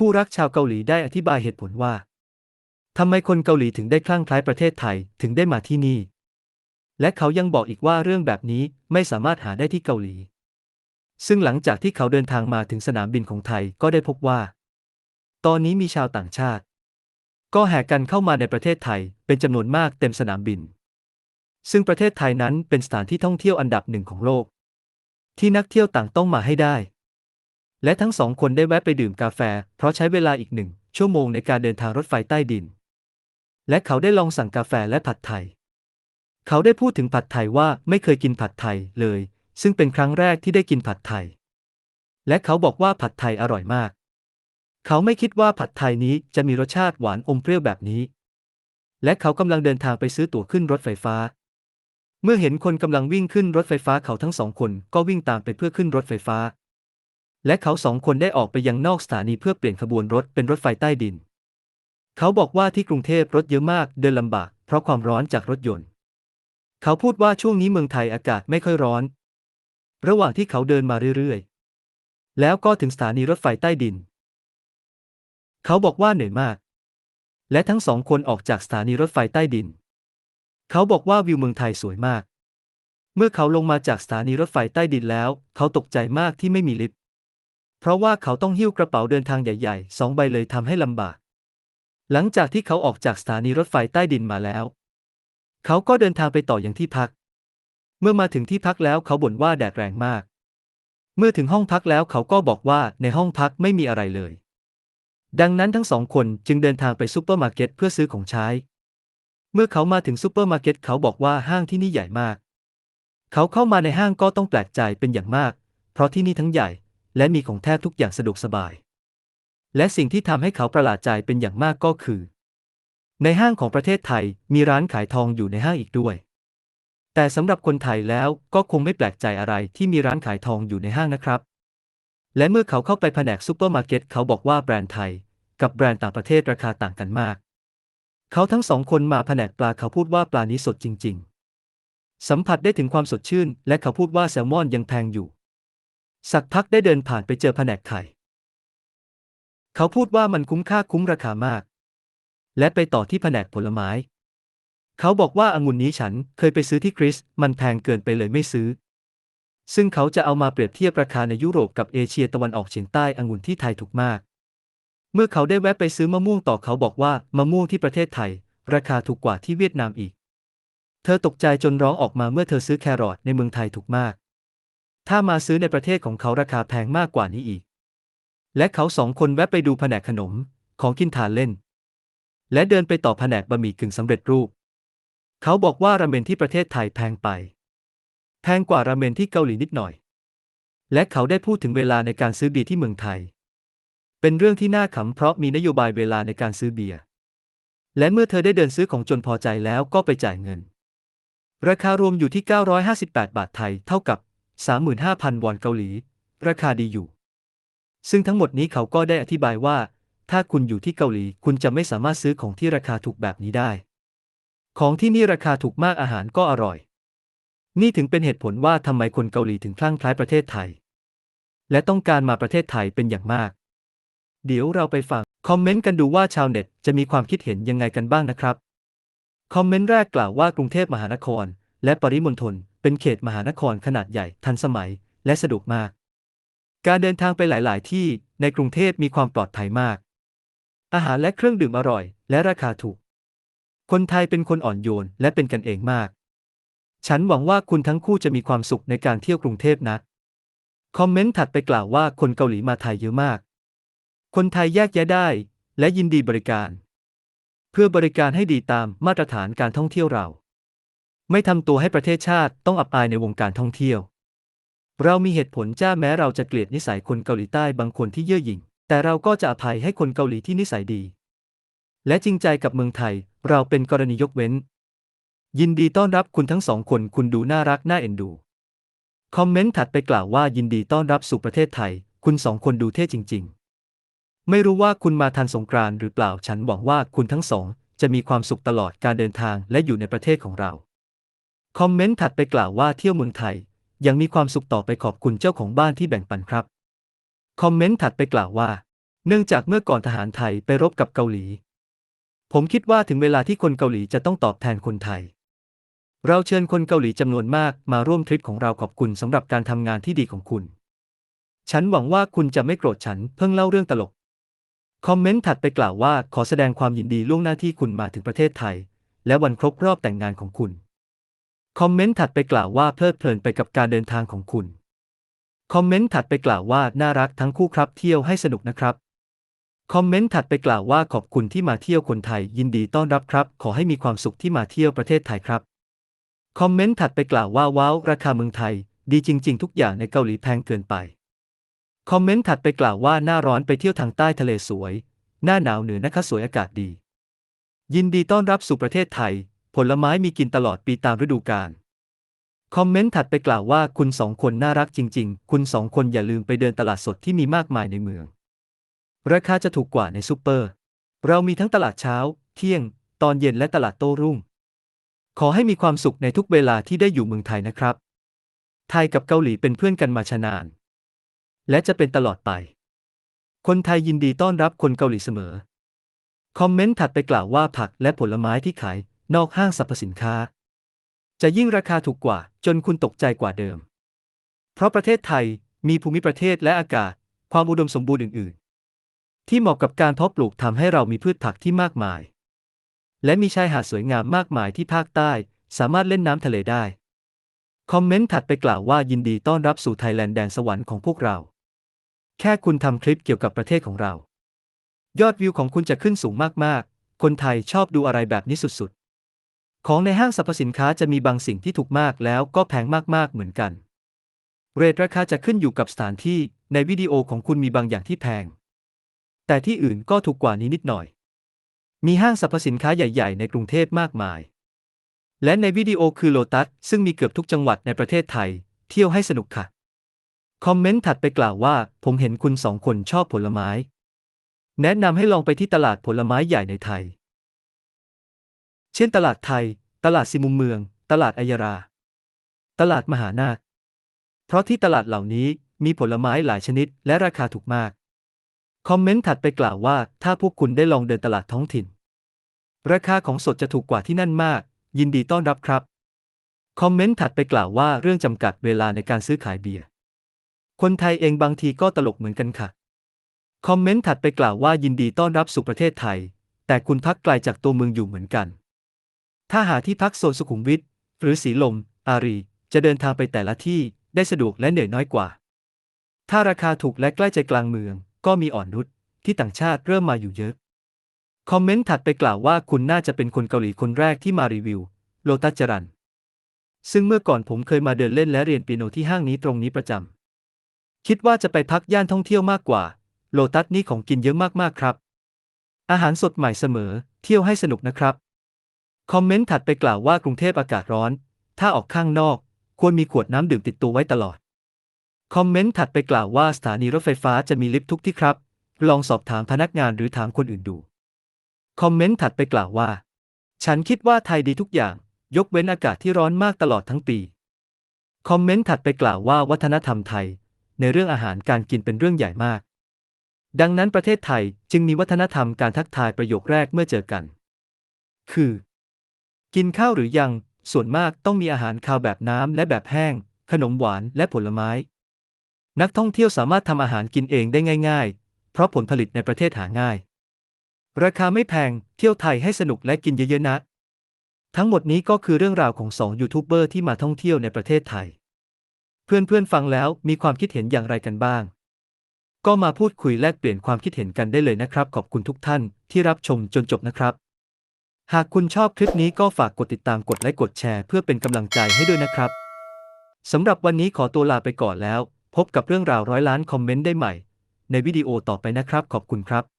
คู่รักชาวเกาหลีได้อธิบายเหตุผลว่าทำไมคนเกาหลีถึงได้คลั่งคล้ายประเทศไทยถึงได้มาที่นี่ และเขายังบอกอีกว่าเรื่องแบบนี้ไม่สามารถหาได้ที่เกาหลี ซึ่งหลังจากที่เขาเดินทางมาถึงสนามบินของไทยก็ได้พบว่า ตอนนี้มีชาวต่างชาติ ก็แห่กันเข้ามาในประเทศไทยเป็นจำนวนมากเต็มสนามบิน ซึ่งประเทศไทยนั้นเป็นสถานที่ท่องเที่ยวอันดับหนึ่งของโลก ที่นักเที่ยวต่างต้องมาให้ได้ และทั้งสองคนได้แวะไปดื่มกาแฟ เพราะใช้เวลาอีกหนึ่งชั่วโมงในการเดินทางรถไฟใต้ดิน และเขาได้ลองสั่งกาแฟและผัดไทย เขาได้พูดถึงผัดไทยว่าไม่เคยกินผัดไทยเลย ซึ่งเป็นครั้งแรกที่ได้กินผัดไทย และเขาบอกว่าผัดไทยอร่อยมาก เขาไม่คิดว่าผัดไทยนี้จะมีรสชาติหวานอมเปรี้ยวแบบนี้ และเขากำลังเดินทางไปซื้อตั๋วขึ้นรถไฟฟ้า เมื่อเห็นคนกำลังวิ่งขึ้นรถไฟฟ้าเขาทั้งสองคนก็วิ่งตามไปเพื่อขึ้นรถไฟฟ้า และเขาสองคนได้ออกไปยังนอกสถานีเพื่อเปลี่ยนขบวนรถเป็นรถไฟใต้ดิน เขาบอกว่าที่กรุงเทพรถเยอะมากเดินลำบาก เพราะความร้อนจากรถยนต์ เขาพูดว่าช่วงนี้เมืองไทยอากาศไม่ค่อยร้อน ระหว่างที่เขาเดินมาเรื่อยๆ แล้วก็ถึงสถานีรถไฟใต้ดิน เขาบอกว่าเหนื่อยมาก และทั้งสองคนออกจากสถานีรถไฟใต้ดิน เขาบอกว่าวิวเมืองไทยสวยมาก เมื่อเขาลงมาจากสถานีรถไฟใต้ดินแล้ว เขาตกใจมากที่ไม่มีลิฟต์ เพราะว่าเขาต้องหิ้วกระเป๋าเดินทางใหญ่ๆสองใบเลยทำให้ลำบาก หลังจากที่เขาออกจากสถานีรถไฟใต้ดินมาแล้ว เขาก็เดินทางไปต่ออย่างที่พัก เมื่อมาถึงที่พักแล้วเขาบ่นว่าแดดแรงมาก เมื่อถึงห้องพักแล้วเขาก็บอกว่าในห้องพักไม่มีอะไรเลย ดังนั้นทั้งสองคนจึงเดินทางไปซูเปอร์มาร์เก็ตเพื่อซื้อของใช้ เมื่อเขามาถึงซูเปอร์มาร์เก็ตเขาบอกว่าห้างที่นี่ใหญ่มาก เขาเข้ามาในห้างก็ต้องแปลกใจเป็นอย่างมาก เพราะที่นี่ทั้งใหญ่ และมีของแทบทุกอย่างสะดวกสบาย และสิ่งที่ทำให้เขาประหลาดใจเป็นอย่างมากก็คือ ในห้างของประเทศไทยมีร้านขายทองอยู่ในห้างอีกด้วย แต่สำหรับคนไทยแล้วก็คงไม่แปลกใจอะไรที่มีร้านขายทองอยู่ในห้างนะครับ และเมื่อเขาเข้าไปแผนกซูเปอร์มาร์เก็ตเขาบอกว่าแบรนด์ไทย กับแบรนด์ต่างประเทศราคาต่างกันมาก เขาทั้งสองคนมาแผนกปลาเขาพูดว่าปลานี้สดจริง ๆ สัมผัสได้ถึงความสดชื่น และเขาพูดว่าแซลมอนยังแพงอยู่ สักพักได้เดินผ่านไปเจอแผนกไข่ เขาพูดว่ามันคุ้มค่าคุ้มราคามาก และไปต่อที่แผนกผลไม้ เขาบอกว่าองุ่นนี้ฉันเคยไปซื้อที่กรีซมันแพงเกินไปเลยไม่ซื้อ ซึ่งเขาจะเอามาเปรียบเทียบราคาในยุโรปกับเอเชียตะวันออกเฉียงใต้องุ่นที่ไทยถูกมาก เมื่อเขาได้แวะไปซื้อมะม่วงต่อเขาบอกว่ามะม่วงที่ประเทศไทย ราคาถูกกว่าที่เวียดนามอีก เธอตกใจจนร้องออกมาเมื่อเธอซื้อแครอทในเมืองไทยถูกมาก ถ้ามาซื้อในประเทศของเขาราคาแพงมากกว่านี้อีก และเขาสองคนแวะไปดูแผนกขนมของกินทานเล่น และเดินไปต่อแผนกบะหมี่กึ่งสำเร็จรูป เขาบอกว่าราเมนที่ประเทศไทยแพงไป แพงกว่าราเมนที่เกาหลีนิดหน่อย และเขาได้พูดถึงเวลาในการซื้อเบียร์ที่เมืองไทย เป็นเรื่องที่น่าขำเพราะมีนโยบายเวลาในการซื้อเบียร์ และเมื่อเธอได้เดินซื้อของจนพอใจแล้วก็ไปจ่ายเงิน ราคารวมอยู่ที่ 958 บาทไทย เท่ากับ 35,000 วอนเกาหลี ราคาดีอยู่ ซึ่งทั้งหมดนี้เขาก็ได้อธิบายว่า ถ้าคุณอยู่ที่เกาหลีคุณจะไม่สามารถซื้อของที่ราคาถูกแบบนี้ได้ ของที่นี่ราคาถูกมากอาหารก็อร่อย นี่ถึงเป็นเหตุผลว่าทำไมคนเกาหลีถึงคลั่งไคล้ประเทศไทย และต้องการมาประเทศไทยเป็นอย่างมาก เดี๋ยวเราไปฟังคอมเมนต์กันดูว่าชาวเน็ตจะมีความคิดเห็นยังไงกันบ้างนะครับ คอมเมนต์แรกกล่าวว่ากรุงเทพมหานคร และปริมณฑล เป็นเขตมหานครขนาดใหญ่ทันสมัย และสะดวกมาก การเดินทางไปหลาย ๆ ที่ในกรุงเทพมีความปลอดภัยมาก อาหารและเครื่องดื่มอร่อย และราคาถูก คนไทยเป็นคนอ่อนโยนและเป็นกันเองมาก ฉันหวังว่าคุณทั้งคู่จะมีความสุขในการเที่ยวกรุงเทพนะ คอมเมนต์ถัดไปกล่าวว่าคนเกาหลีมาไทยเยอะมาก คนไทยแยกแยะได้ และยินดีบริการ เพื่อบริการให้ดีตามมาตรฐานการท่องเที่ยวเรา ไม่ทำตัวให้ประเทศชาติต้องอับอายในวงการท่องเที่ยว เรามีเหตุผลจ้าแม้เราจะเกลียดนิสัยคนเกาหลีใต้บางคนที่เย่อหยิ่ง แต่เราก็จะอภัยให้คนเกาหลีที่นิสัยดี และจริงใจกับเมืองไทย เราเป็นกรณียกเว้น ยินดีต้อนรับคุณทั้งสองคนคุณดูน่ารักน่าเอ็นดู คอมเมนต์ถัดไปกล่าวว่ายินดีต้อนรับสู่ประเทศไทย คุณสองคนดูเท่จริง ๆ ไม่รู้ว่าคุณมาทันสงกรานต์หรือเปล่าฉันหวังว่าคุณทั้งสอง จะมีความสุขตลอดการเดินทางและอยู่ในประเทศของเรา คอมเมนต์ถัดไปกล่าวว่าเที่ยวเมืองไทย ยังมีความสุขต่อไปขอบคุณเจ้าของบ้านที่แบ่งปันครับ คอมเมนต์ถัดไปกล่าวว่า เนื่องจากเมื่อก่อนทหารไทยไปรบกับเกาหลี ผมคิดว่าถึงเวลาที่คนเกาหลีจะต้องตอบแทนคนไทย เราเชิญคนเกาหลีจำนวนมากมาร่วมทริปของเราขอบคุณสำหรับการทำงานที่ดีของคุณ ฉันหวังว่าคุณจะไม่โกรธฉันเพิ่งเล่าเรื่องตลก คอมเมนต์ถัดไปกล่าวว่าขอแสดงความยินดีล่วงหน้าที่คุณมาถึงประเทศไทย และวันครบรอบแต่งงานของคุณ คอมเมนต์ถัดไปกล่าวว่าเพลิดเพลินไปกับการเดินทางของคุณ คอมเมนต์ถัดไปกล่าวว่าน่ารักทั้งคู่ครับเที่ยวให้สนุกนะครับ คอมเมนต์ถัดไปกล่าวว่าขอบคุณที่มาเที่ยวคนไทย ยินดีต้อนรับครับ ขอให้มีความสุขที่มาเที่ยวประเทศไทยครับ คอมเมนต์ถัดไปกล่าวว่าว้าวราคาเมืองไทย ดีจริง ๆ ทุกอย่างในเกาหลีแพงเกินไป คอมเมนต์ถัดไปกล่าวว่าหน้าร้อนไปเที่ยวทางใต้ทะเลสวย หน้าหนาวเหนือนะคะสวยอากาศดี ยินดีต้อนรับสู่ประเทศไทย ผลไม้มีกินตลอดปีตามฤดูกาลคอมเมนต์ถัดไปกล่าวว่าคุณสองคนน่ารักจริง ๆ คุณสองคนอย่าลืมไปเดินตลาดสดที่มีมากมายในเมือง ราคาจะถูกกว่าในซูเปอร์ เรามีทั้งตลาดเช้า เที่ยง ตอนเย็นและตลาดโต้รุ่ง ขอให้มีความสุขในทุกเวลาที่ได้อยู่เมืองไทยนะครับ ไทยกับเกาหลีเป็นเพื่อนกันมาชานาน และจะเป็นตลอดไป คนไทยยินดีต้อนรับคนเกาหลีเสมอ คอมเมนต์ถัดไปกล่าวว่าผักและผลไม้ที่ขาย นอกห้างสรรพสินค้า จะยิ่งราคาถูกกว่าจนคุณตกใจกว่าเดิม เพราะประเทศไทยมีภูมิประเทศและอากาศ ความอุดมสมบูรณ์อื่น ๆ ที่เหมาะกับการเพาะปลูกทำให้เรามีพืชผักที่มากมาย และมีชายหาดสวยงามมากมายที่ภาคใต้สามารถเล่นน้ำทะเลได้ คอมเมนต์ถัดไปกล่าวว่ายินดีต้อนรับสู่ไทยแลนด์แดนสวรรค์ของพวกเรา แค่คุณทำคลิปเกี่ยวกับประเทศของเรา ยอดวิวของคุณจะขึ้นสูงมาก ๆ คนไทยชอบดูอะไรแบบนี้สุด ๆ ของในห้างสรรพสินค้าจะมีบางสิ่งที่ถูกมากแล้วก็แพงมากๆเหมือนกัน เรทราคาจะขึ้นอยู่กับสถานที่ ในวิดีโอของคุณมีบางอย่างที่แพง แต่ที่อื่นก็ถูกกว่านี้นิดหน่อย มีห้างสรรพสินค้าใหญ่ ๆ ในกรุงเทพมากมาย และในวิดีโอคือโลตัสซึ่งมีเกือบทุกจังหวัดในประเทศไทย เที่ยวให้สนุกค่ะ คอมเมนต์ถัดไปกล่าวว่า ผมเห็นคุณสองคนชอบผลไม้ แนะนำให้ลองไปที่ตลาดผลไม้ใหญ่ในไทย เช่นตลาดไทย ตลาดสิมุมเมือง ตลาดอัยรา ตลาดมหานาค เพราะที่ตลาดเหล่านี้มีผลไม้หลายชนิดและราคาถูกมาก คอมเมนต์ถัดไปกล่าวว่าถ้าพวกคุณได้ลองเดินตลาดท้องถิ่น ราคาของสดจะถูกกว่าที่นั่นมาก ยินดีต้อนรับครับ คอมเมนต์ถัดไปกล่าวว่าเรื่องจำกัดเวลาในการซื้อขายเบียร์ คนไทยเองบางทีก็ตลกเหมือนกันค่ะ คอมเมนต์ถัดไปกล่าวว่ายินดีต้อนรับสู่ประเทศไทย แต่คุณพักไกลจากตัวเมืองอยู่เหมือนกัน ถ้าหาที่พักโซนสุขุมวิทหรือสีลม อารี จะเดินทางไปแต่ละที่ได้สะดวกและเหนื่อยน้อยกว่า ถ้าราคาถูกและใกล้ใจกลางเมือง ก็มีอ่อนนุชที่ต่างชาติเริ่มมาอยู่เยอะ คอมเมนต์ถัดไปกล่าวว่าคุณน่าจะเป็นคนเกาหลีคนแรกที่มารีวิว โลตัสจรัน ซึ่งเมื่อก่อนผมเคยมาเดินเล่นและเรียนเปียโนที่ห้างนี้ตรงนี้ประจำ คิดว่าจะไปพักย่านท่องเที่ยวมากกว่า โลตัสนี้ของกินเยอะมากๆครับ อาหารสดใหม่เสมอ เที่ยวให้สนุกนะครับ คอมเมนต์ถัดไปกล่าวว่ากรุงเทพอากาศร้อน ถ้าออกข้างนอก ควรมีขวดน้ำดื่มติดตัวไว้ตลอด คอมเมนต์ถัดไปกล่าวว่าสถานีรถไฟฟ้าจะมีลิฟต์ทุกที่ครับ ลองสอบถามพนักงานหรือถามคนอื่นดู คอมเมนต์ถัดไปกล่าวว่า ฉันคิดว่าไทยดีทุกอย่าง ยกเว้นอากาศที่ร้อนมากตลอดทั้งปี คอมเมนต์ถัดไปกล่าวว่าวัฒนธรรมไทย ในเรื่องอาหารการกินเป็นเรื่องใหญ่มาก ดังนั้นประเทศไทยจึงมีวัฒนธรรมการทักทายประโยคแรกเมื่อเจอกัน คือ กินข้าวหรือยัง ส่วนมากต้องมีอาหารคาวแบบน้ำและแบบแห้ง ขนมหวานและผลไม้ นักท่องเที่ยวสามารถทำอาหารกินเองได้ง่าย ๆ เพราะผลผลิตในประเทศหาง่าย ราคาไม่แพง เที่ยวไทยให้สนุกและกินเยอะๆนะ ทั้งหมดนี้ก็คือเรื่องราวของสองยูทูบเบอร์ที่มาท่องเที่ยวในประเทศไทย เพื่อนๆฟังแล้วมีความคิดเห็นอย่างไรกันบ้าง ก็มาพูดคุยแลกเปลี่ยนความคิดเห็นกันได้เลยนะครับ ขอบคุณทุกท่านที่รับชมจนจบนะครับ หากคุณชอบคลิปนี้ก็ฝากกดติดตามกดไลค์กดแชร์เพื่อเป็นกำลังใจให้ด้วยนะครับ สำหรับวันนี้ขอตัวลาไปก่อนแล้ว พบกับเรื่องราวร้อยล้านคอมเมนต์ได้ใหม่ ในวิดีโอต่อไปนะครับขอบคุณครับ